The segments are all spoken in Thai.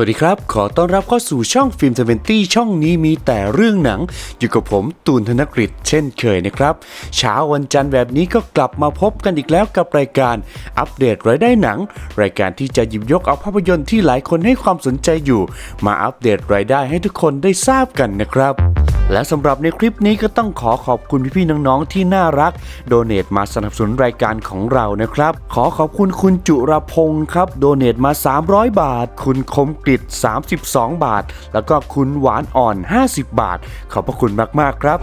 วัสดีครับ ขอต้อนรับเข้าสู่ช่องฟิล์มเวนตี้ช่องนี้มีแต่เรื่องหนัง อยู่กับผมตูนธนกฤษเช่นเคยนะครับ เช้าวันจันทร์แบบนี้ก็กลับมาพบกันอีกแล้วกับรายการอัปเดตรายได้หนัง รายการที่จะหยิบยกเอาภาพยนตร์ที่หลายคนให้ความสนใจอยู่ มาอัปเดตรายได้ให้ทุกคนได้ทราบกันนะครับ และสำหรับในคลิปนี้ก็ต้องขอขอบคุณพี่ๆน้องๆที่น่ารัก โดเนตมาสนับสนุนรายการของเรานะครับ ขอขอบคุณคุณจุรพงศ์ครับ โดเนตมา 300 บาท คุณคมกริต32 บาท แล้วก็คุณหวานอ่อน 50 บาท ขอบพระคุณมากๆครับ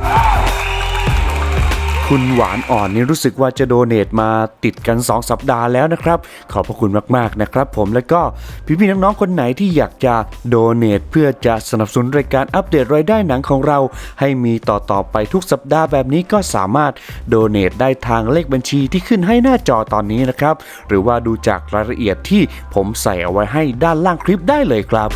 คุณหวานอ่อนนี่รู้สึกว่าจะโดเนตมาติดกัน 2 สัปดาห์แล้วนะครับ ขอบพระคุณมากๆนะครับผมแล้วก็พี่ๆน้องๆคนไหนที่อยากจะโดเนตเพื่อจะสนับสนุนรายการอัปเดตรายได้หนังของเรา ให้มีต่อๆไปทุกสัปดาห์แบบนี้ก็สามารถโดเนตได้ทางเลขบัญชีที่ขึ้นให้หน้าจอตอนนี้นะครับ หรือว่าดูจากรายละเอียดที่ผมใส่เอาไว้ให้ด้านล่างคลิปได้เลยครับ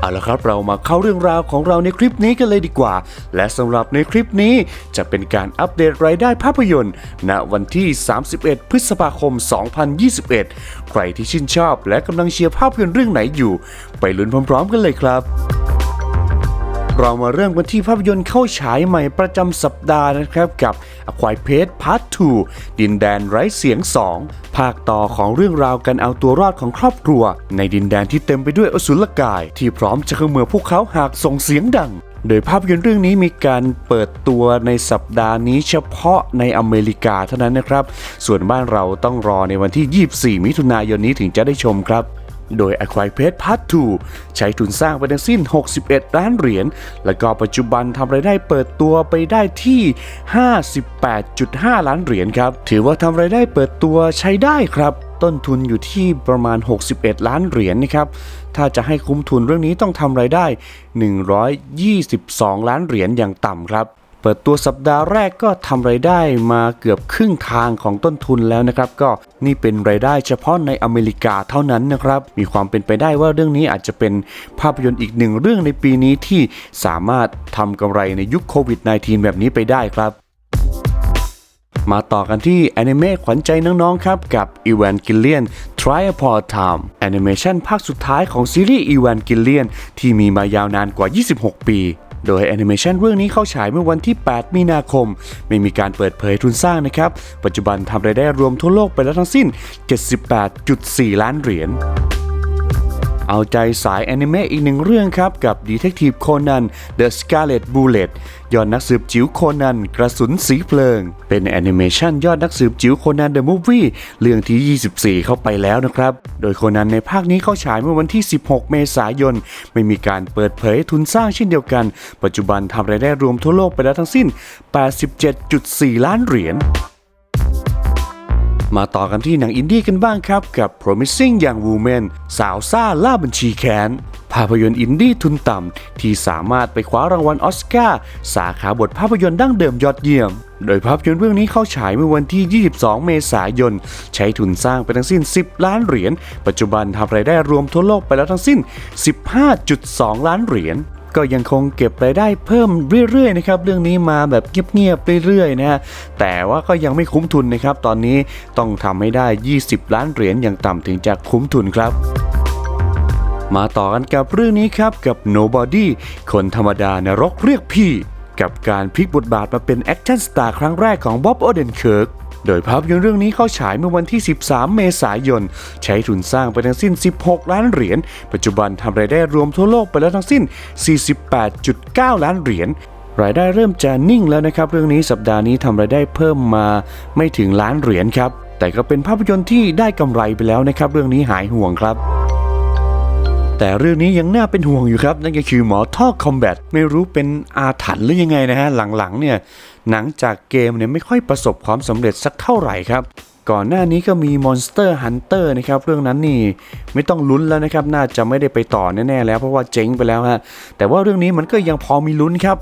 เอาละครับเรามาเข้าเรื่องราวของเราในคลิปนี้กันเลยดีกว่า และสำหรับในคลิปนี้จะเป็นการอัปเดตรายได้ภาพยนตร์ ณวันที่ 31 พฤษภาคม 2021 ใครที่ชื่นชอบและกำลังเชียร์ภาพยนตร์เรื่องไหนอยู่ ไปลุ้นพร้อมๆกันเลยครับ เรามาเริ่มกันที่ภาพยนตร์เข้าฉายใหม่ประจำสัปดาห์นะครับกับ A q u i e t Place Part 2 ดินแดนไร้เสียง 2 ภาคต่อของเรื่องราวการเอาตัวรอดของครอบครัว ในดินแดนที่เต็มไปด้วยอสุรกาย ที่พร้อมจะเขมือพวกเขาหากส่งเสียงดังโดยภาพยนตร์เรื่องนี้มีการเปิดตัวในสัปดาห์นี้เฉพาะในอเมริกาเท่านั้นนะครับ ส่วนบ้านเราต้องรอในวันที่ 24 มิถุนายนนี้ถึงจะได้ชมครับ โดย a q u i e p a d Part 2 ใช้ทุนสร้างไปทั้งสิ้น 61 ล้านเหรียญ และก็ปัจจุบันทำรายได้เปิดตัวไปได้ที่ 58.5 ล้านเหรียญครับ ถือว่าทำรายได้เปิดตัวใช้ได้ครับต้นทุนอยู่ที่ประมาณ 61 ล้านเหรียญนะครับ ถ้าจะให้คุ้มทุนเรื่องนี้ต้องทำรายได้ 122 ล้านเหรียญอย่างต่ำครับ เปิดตัวสัปดาห์แรกก็ทำไรายได้มาเกือบครึ่งทางของต้นทุนแล้วนะครับ ก็นี่เป็นรายได้เฉพาะในอเมริกาเท่านั้นนะครับ มีความเป็นไปได้ว่าเรื่องนี้อาจจะเป็นภาพยนตร์อีกหนึ่งเรื่องในปีนี้ที่สามารถทำกำไรในยุคโควิด -19 แบบนี้ไปได้ครับมาต่อกันที่แอนิเมะขวัญใจน้อง ๆ ครับ กับ Evangelion Trial Time แอนิเมชันภาคสุดท้ายของซีรีส์ Evangelion ที่มีมายาวนานกว่า 26 ปี โดยแอนิเมชันเรื่องนี้เข้าฉายเมื่อวันที่ 8 มีนาคม ไม่มีการเปิดเผยทุนสร้างนะครับ ปัจจุบันทำรายได้รวมทั่วโลกไปแล้วทั้งสิ้น 78.4 ล้านเหรียญ เอาใจสายแอนิเมะอีกหนึ่งเรื่องครับ กับ Detective Conan The Scarlet Bullet ยอดนักสืบจิ๋วโคนันกระสุนสีเพลิง เป็นแอนิเมชันยอดนักสืบจิ๋วโคนัน The Movie เรื่องที่ 24 เข้าไปแล้วนะครับ โดยโคนันในภาคนี้เข้าฉายเมื่อวันที่ 16 เมษายน ไม่มีการเปิดเผยทุนสร้างเช่นเดียวกัน ปัจจุบันทำรายได้รวมทั่วโลกไปแล้วทั้งสิ้น 87.4 ล้านเหรียญ มาต่อกันที่หนังอินดี้กันบ้างครับ กับ Promising Young Woman สาวซ่าล่าบัญชีแค้นภาพยนตร์อินดี้ทุนต่ำ ที่สามารถไปคว้ารางวัลออสการ์สาขาบทภาพยนตร์ดั้งเดิมยอดเยี่ยม โดยภาพยนตร์เรื่องนี้เข้าฉายเมื่อวันที่ 22 เมษายน ใช้ทุนสร้างไปทั้งสิ้น 10 ล้านเหรียญ ปัจจุบันทำรายได้รวมทั่วโลกไปแล้วทั้งสิ้น 15.2 ล้านเหรียญ ก็ยังคงเก็บรายได้เพิ่มเรื่อยๆนะครับเรื่องนี้มาแบบเงียบๆเรื่อยๆนะฮะแต่ว่าก็ยังไม่คุ้มทุนนะครับตอนนี้ต้องทำให้ได้ 20 ล้านเหรียญอย่างต่ำถึงจะคุ้มทุนครับมาต่อกันกับเรื่องนี้ครับกับ Nobody คนธรรมดานรกเรียกพี่ กับการพลิกบทบาทมาเป็นแอคชั่นสตาร์ครั้งแรกของบ๊อบโอเดนเคิร์ก โดยภาพยนตร์เรื่องนี้เข้าฉายเมื่อวันที่ 13 เมษายน ใช้ทุนสร้างไปทั้งสิ้น 16 ล้านเหรียญ ปัจจุบันทำรายได้รวมทั่วโลกไปแล้วทั้งสิ้น 48.9 ล้านเหรียญรายได้เริ่มจะนิ่งแล้วนะครับ เรื่องนี้สัปดาห์นี้ทำรายได้เพิ่มมาไม่ถึงล้านเหรียญครับ แต่ก็เป็นภาพยนตร์ที่ได้กำไรไปแล้วนะครับ เรื่องนี้หายห่วงครับ แต่เรื่องนี้ยังน่าเป็นห่วงอยู่ครับ นั่นก็คือหมอท่อคอมแบทไม่รู้เป็นอาถรรพ์หรือยังไงนะฮะ หลังๆเนี่ยหนังจากเกมเนี่ยไม่ค่อยประสบความสำเร็จสักเท่าไหร่ครับก่อนหน้านี้ก็มี Monster Hunter นะครับเรื่องนั้นนี่ไม่ต้องลุ้นแล้วนะครับ น่าจะไม่ได้ไปต่อแน่ๆแล้วเพราะว่าเจ๊งไปแล้วฮะแต่ว่าเรื่องนี้มันก็ยังพอมีลุ้นครับ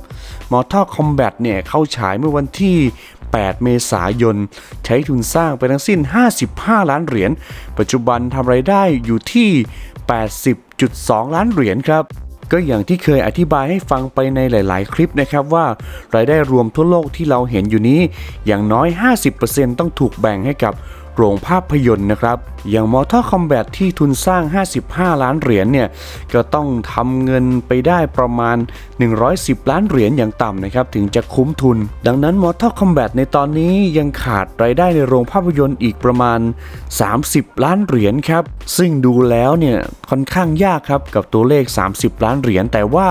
Mortal Kombat เนี่ยเข้าฉายเมื่อวันที่ 8 เมษายน ใช้ทุนสร้างไปทั้งสิ้น 55 ล้านเหรียญ ปัจจุบันทำไรายได้อยู่ที่ 80.2 ล้านเหรียญครับ ก็อย่างที่เคยอธิบายให้ฟังไปในหลาย ๆ คลิปนะครับว่ารายได้รวมทั่วโลกที่เราเห็นอยู่นี้ อย่างน้อย 50%ต้องถูกแบ่งให้กับ โรงภาพยนตร์นะครับ อย่าง Mortal Kombat ที่ทุนสร้าง 55 ล้านเหรียญเนี่ย ก็ต้องทำเงินไปได้ประมาณ 110 ล้านเหรียญอย่างต่ำนะครับ ถึงจะคุ้มทุน ดังนั้น Mortal Kombat ในตอนนี้ยังขาดรายได้ในโรงภาพยนตร์อีกประมาณ 30 ล้านเหรียญครับ ซึ่งดูแล้วเนี่ยค่อนข้างยากครับกับตัวเลข 30 ล้านเหรียญแต่ว่า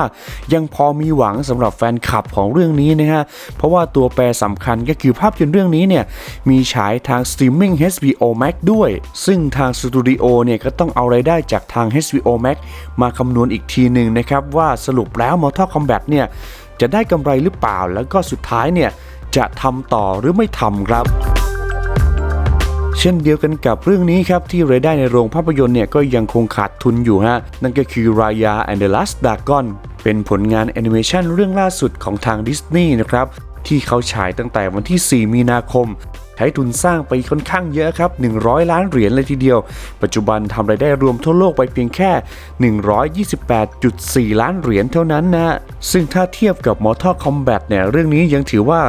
ยังพอมีหวังสำหรับแฟนคลับของเรื่องนี้นะฮะเพราะว่าตัวแปรสำคัญก็คือภาพยนตร์เรื่องนี้เนี่ยมีฉายทางสตรีมมิ่ง HBO Max ด้วย ซึ่งทางสตูดิโอเนี่ยก็ต้องเอาไรายได้จากทาง HBO Max มาคำนวณอีกทีหนึ่งนะครับ ว่าสรุปแล้ว Mortal Kombat เนี่ย จะได้กำไรหรือเปล่า แล้วก็สุดท้ายเนี่ย จะทำต่อหรือไม่ทำครับเช่นเดียวกันกับเรื่องนี้ครับ ที่รายได้ในโรงภาพยนตร์เนี่ยก็ยังคงขาดทุนอยู่ฮะ นั่นก็คือ Raya and the Last Dragon เป็นผลงานแอนิเมชันเรื่องล่าสุดของทางดิสนีย์นะครับ ที่เขาฉายตั้งแต่วันที่ 4 มีนาคมใช้ทุนสร้างไปค่อนข้างเยอะครับ 100 ล้านเหรียญเลยทีเดียว ปัจจุบันทำรายได้รวมทั่วโลกไปเพียงแค่ 128.4 ล้านเหรียญเท่านั้นนะ ซึ่งถ้าเทียบกับ Mortal Kombat เนี่ย เรื่องนี้ยังถือว่า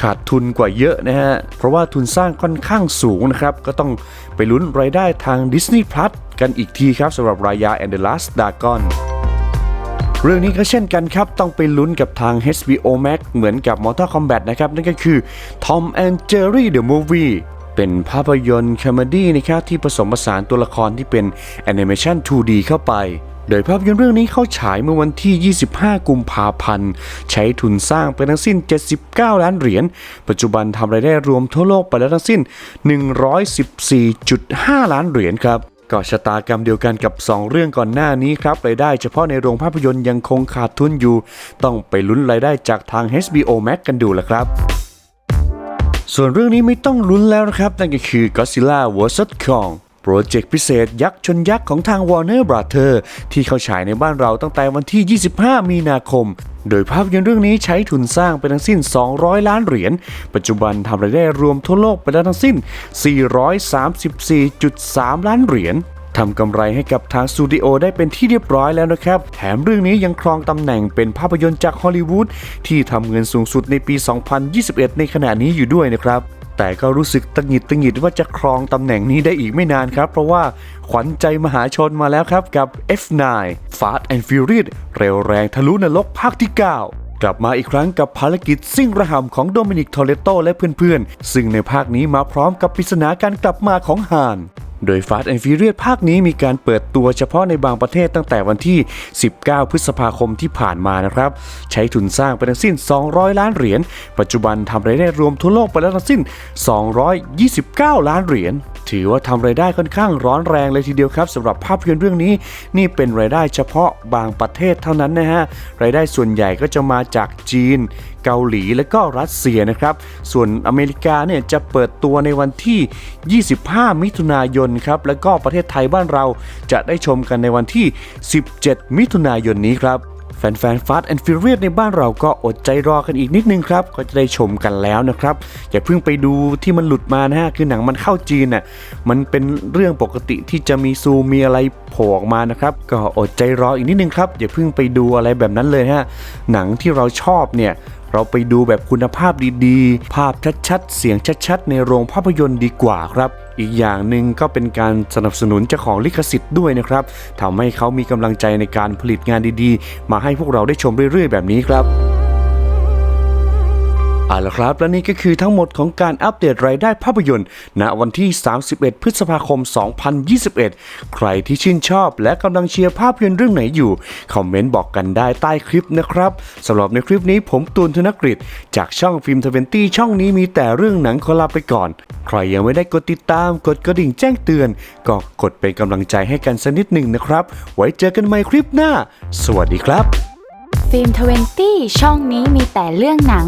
ขาดทุนกว่าเยอะนะฮะ เพราะว่าทุนสร้างค่อนข้างสูงนะครับ ก็ต้องไปลุ้นรายได้ทาง Disney Plus กันอีกทีครับสำหรับ Raya and the Last Dragon เรื่องนี้ก็เช่นกันครับ ต้องไปลุ้นกับทาง HBO Max เหมือนกับ Mortal Kombat นะครับ นั่นก็คือ Tom and Jerry the Movie เป็นภาพยนตร์คอมเดี้นะครับที่ผสมผสานตัวละครที่เป็นแอนิเมชัน 2D เข้าไป โดยภาพยนตร์เรื่องนี้เข้าฉายเมื่อวันที่ 25 กุมภาพันธ์ ใช้ทุนสร้างไปทั้งสิ้น 79 ล้านเหรียญ ปัจจุบันทำรายได้รวมทั่วโลกไปแล้วทั้งสิ้น 114.5 ล้านเหรียญครับ ก็ชะตากรรมเดียวกันกับ 2 เรื่องก่อนหน้านี้ครับรายได้เฉพาะในโรงภาพยนตร์ยังคงขาดทุนอยู่ ต้องไปลุ้นรายได้จากทาง HBO Max กันดูละครับส่วนเรื่องนี้ไม่ต้องลุ้นแล้วนะครับ นั่นก็คือ Godzilla vs Kong โปรเจกต์พิเศษยักษ์ชนยักษ์ของทาง Warner Brothers ที่เข้าฉายในบ้านเราตั้งแต่วันที่ 25 มีนาคม โดยภาพยนตร์เรื่องนี้ใช้ทุนสร้างไปทั้งสิ้น 200 ล้านเหรียญ ปัจจุบันทำรายได้รวมทั่วโลกไปแล้วทั้งสิ้น 434.3 ล้านเหรียญทำกำไรให้กับทางสตูดิโอได้เป็นที่เรียบร้อยแล้วนะครับ แถมเรื่องนี้ยังครองตำแหน่งเป็นภาพยนตร์จากฮอลลีวูดที่ทำเงินสูงสุดในปี 2021 ในขณะนี้อยู่ด้วยนะครับ แต่ก็รู้สึกตังหิดตังหิดว่าจะครองตำแหน่งนี้ได้อีกไม่นานครับ เพราะว่าขวัญใจมหาชนมาแล้วครับกับ F9 Fast and Furious เร็วแรงทะลุนรกภาคที่ 9 กลับมาอีกครั้งกับภารกิจซิ่งระหำของโดมินิกทอเรโตและเพื่อนๆ ซึ่งในภาคนี้มาพร้อมกับปริศนาการกลับมาของฮาน โดย Fast and Furious ภาคนี้มีการเปิดตัวเฉพาะในบางประเทศตั้งแต่วันที่ 19 พฤษภาคมที่ผ่านมานะครับ ใช้ทุนสร้างไปทั้งสิ้น 200 ล้านเหรียญ ปัจจุบันทำรายได้รวมทั่วโลกไปแล้วทั้งสิ้น 229 ล้านเหรียญ ถือว่าทำรายได้ค่อนข้างร้อนแรงเลยทีเดียวครับสำหรับภาพยนตร์เรื่องนี้ นี่เป็นรายได้เฉพาะบางประเทศเท่านั้นนะฮะรายได้ส่วนใหญ่ก็จะมาจากจีน เกาหลีและก็รัสเซียนะครับ ส่วนอเมริกาเนี่ยจะเปิดตัวในวันที่ 25 มิถุนายนครับแล้วก็ประเทศไทยบ้านเราจะได้ชมกันในวันที่ 17 มิถุนายนนี้ครับ แฟนๆ Fast and Furious ในบ้านเราก็อดใจรอกันอีกนิดนึงครับ ก็จะได้ชมกันแล้วนะครับ อย่าเพิ่งไปดูที่มันหลุดมานะฮะ คือหนังมันเข้าจีนน่ะ มันเป็นเรื่องปกติที่จะมีซูมีอะไรโผล่ออกมานะครับ ก็อดใจรออีกนิดนึงครับ อย่าเพิ่งไปดูอะไรแบบนั้นเลยฮะ หนังที่เราชอบเนี่ยเราไปดูแบบคุณภาพดีๆ ภาพชัดๆ เสียงชัดๆ ในโรงภาพยนตร์ดีกว่าครับ อีกอย่างหนึ่งก็เป็นการสนับสนุนเจ้าของลิขสิทธิ์ด้วยนะครับทำให้เขามีกำลังใจในการผลิตงานดีๆ มาให้พวกเราได้ชมเรื่อยๆ แบบนี้ครับเอาละครับ และนี่ก็คือทั้งหมดของการอัปเดตรายได้ภาพยนตร์ ณ วันที่ 31 พฤษภาคม 2021 ใครที่ชื่นชอบและกำลังเชียร์ภาพยนตร์เรื่องไหนอยู่ คอมเมนต์บอกกันได้ใต้คลิปนะครับ สำหรับในคลิปนี้ผมตูนธนกฤษ จากช่องฟิล์มทเวนตี้ช่องนี้มีแต่เรื่องหนังขอลาไปก่อน ใครยังไม่ได้กดติดตามกดกระดิ่งแจ้งเตือน ก็กดเป็นกำลังใจให้กันสักนิดหนึ่งนะครับ ไว้เจอกันใหม่คลิปหน้า สวัสดีครับ ฟิล์มทเวนตี้ช่องนี้มีแต่เรื่องหนัง